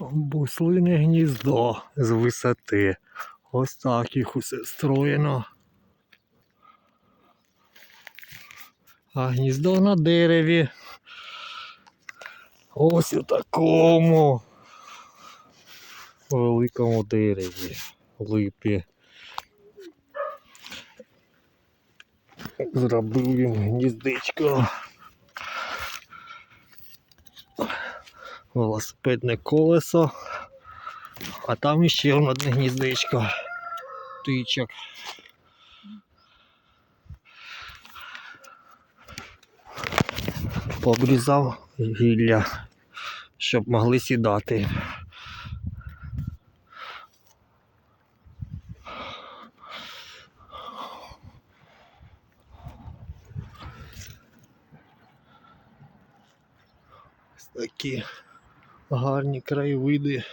Буслине гніздо з висоти. Ось так їх усе строєно. А гніздо на дереві. Ось у такому великому дереві. Липі. Зробив їм гніздечко. Велосипедне колесо. А там іще одне гніздечко. Птичок. Пообрізав гілля, щоб могли сідати. Ось такі гарні краєвиди